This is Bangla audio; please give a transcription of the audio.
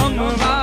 Come on.